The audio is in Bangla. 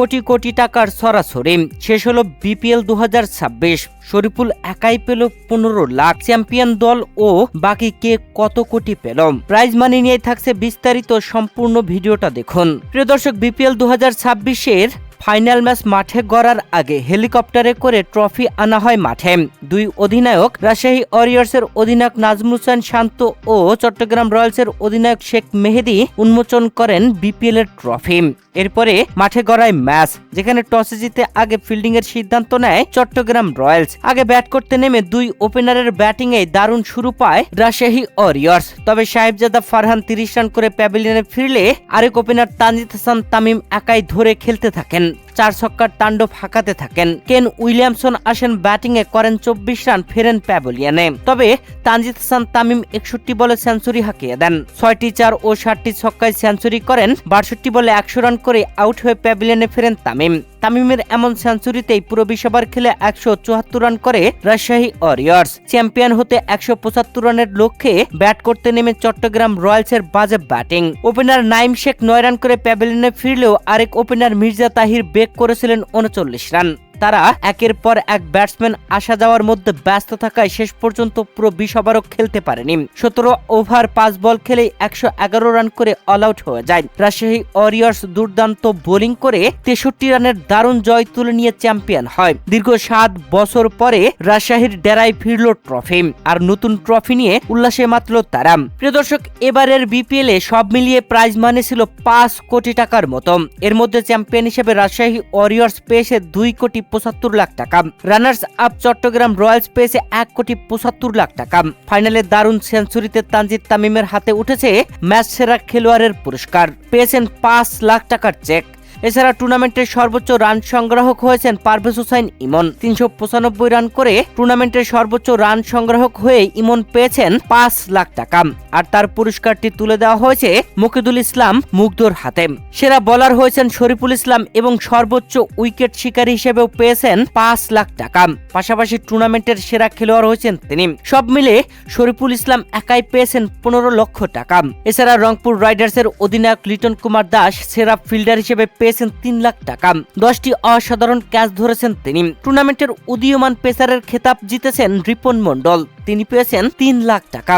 কোটি কোটি টাকার সরাসরি। শেষ হলো বিপিএল দু শরীফুল একাই পেল পনেরো লাখ। চ্যাম্পিয়ন দল ও বাকি কে কত কোটি পেল? প্রাইজ মানি নিয়ে থাকছে বিস্তারিত সম্পূর্ণ ভিডিওটা দেখুন। প্রিয় দর্শক, বিপিএল দু ছাব্বিশের ফাইনাল ম্যাচ মাঠে গড়ার আগে হেলিকপ্টারে করে ট্রফি আনা হয় মাঠে। দুই অধিনায়ক রাজশাহী ওয়ারিয়ার্সের অধিনায়ক নাজমুল হোসেন শান্ত ও চট্টগ্রাম রয়্যালসের অধিনায়ক শেখ মেহেদি উন্মোচন করেন বিপিএল এর ট্রফি। এরপরে মাঠে গড়ায় ম্যাচ, যেখানে টসে জিতে আগে ফিল্ডিং এর সিদ্ধান্ত নেয় চট্টগ্রাম রয়্যালস। আগে ব্যাট করতে নেমে দুই ওপেনারের ব্যাটিং এ দারুণ শুরু পায় রাজশাহী ওয়ারিয়ার্স। তবে সাহেবজাদা ফারহান তিরিশ রান করে প্যাভিলিয়নে ফিরলে আরেক ওপেনার তানজিদ হাসান তামিম একাই ধরে খেলতে থাকেন। 저는 চার ছক্কার তাণ্ডব হাঁকাতে থাকেন। কেন উইলিয়ামসন আসেন ব্যাটিংয়ে করেন চব্বিশ রান, ফেরেন প্যাভিলিয়নে। তবে তানজিদ হাসান তামিম একষট্টি বলে সেঞ্চুরি হাঁকিয়ে দেন। ছয়টি চার ও ষাটটি ছক্কায় সেঞ্চুরি করেন। বাষট্টি বলে একশো রান করে আউট হয়ে প্যাভিলিয়নে ফেরেন তামিম। তামিমের এমন সেঞ্চুরিতেই পুরো বিশ্ববার খেলে একশো চুয়াত্তর রান করে রাজশাহী ওয়ারিয়ার্স। চ্যাম্পিয়ন হতে একশো পঁচাত্তর রানের লক্ষ্যে ব্যাট করতে নেমে চট্টগ্রাম রয়্যালসের বাজে ব্যাটিং। ওপেনার নাইম শেখ নয় রান করে প্যাভিলিয়নে ফিরলেও আরেক ওপেনার মির্জা তাহির বেক করেছিলেন উনচল্লিশ রান। তারা একের পর এক ব্যাটসম্যান আসা যাওয়ার মধ্যে ব্যস্ত থাকায় শেষ পর্যন্ত পুরো বিশ ওভারও খেলতে পারেনি। সতেরো ওভার পাঁচ বল খেলেই একশো এগারো রান করে অল আউট হয়ে যায়। রাজশাহী ওয়ারিয়ার্স দুর্দান্ত বোলিং করে তেষট্টি রানের দারুণ জয় তুলে নিয়ে চ্যাম্পিয়ন হয়। দীর্ঘ সাত বছর পরে রাজশাহীর ডেরায় ফিরল ট্রফি আর নতুন ট্রফি নিয়ে উল্লাসে মাতল তারা। প্রিয় দর্শক, এবারের বিপিএল এ সব মিলিয়ে প্রাইজ মানে ছিল পাঁচ কোটি টাকার মতো। এর মধ্যে চ্যাম্পিয়ন হিসেবে রাজশাহী ওয়ারিয়ার্স পেয়েছে দুই কোটি পঁচাত্তর লাখ টাকা। রানার্স আপ চট্টগ্রাম রয়্যালস পেয়েছে এক কোটি পঁচাত্তর লাখ টাকা। ফাইনালে দারুণ সেঞ্চুরিতে তানজিদ তামিমের হাতে উঠেছে ম্যাচ সেরা খেলোয়াড়ের পুরস্কার। পেয়েছেন পাঁচ লাখ টাকার চেক এছাড়া টুর্নামেন্টের সর্বোচ্চ রান সংগ্রাহক হয়েছেন পারভেজ হোসাইন ইমন। তিনশো পঁচানব্বই রান করে টুর্নামেন্টের সর্বোচ্চ রান সংগ্রাহক হয়ে ইমন পেয়েছেন পাঁচ লাখ টাকা। আর তার পুরস্কারটি তুলে দেওয়া হয়েছে মুকিদুল ইসলাম মুগ্ধর হাতে। সেরা বলার হয়েছেন শরীফুল ইসলাম এবং সর্বোচ্চ উইকেট শিকারী হিসেবেও পেয়েছেন পাঁচ লাখ টাকা। পাশাপাশি টুর্নামেন্টের সেরা খেলোয়াড় হয়েছেন তিনি। সব মিলে শরীফুল ইসলাম একাই পেয়েছেন পনেরো লক্ষ টাকা। এছাড়া রংপুর রাইডার্সের অধিনায়ক লিটন কুমার দাস সেরা ফিল্ডার হিসেবে পেয়েছেন তিন লাখ টাকা। দশটি অসাধারণ ক্যাচ ধরেছেন তিনি। টুর্নামেন্টের উদীয়মান পেসারের খেতাব জিতেছেন রিপন মন্ডল তিনি পেয়েছেন তিন লাখ টাকা।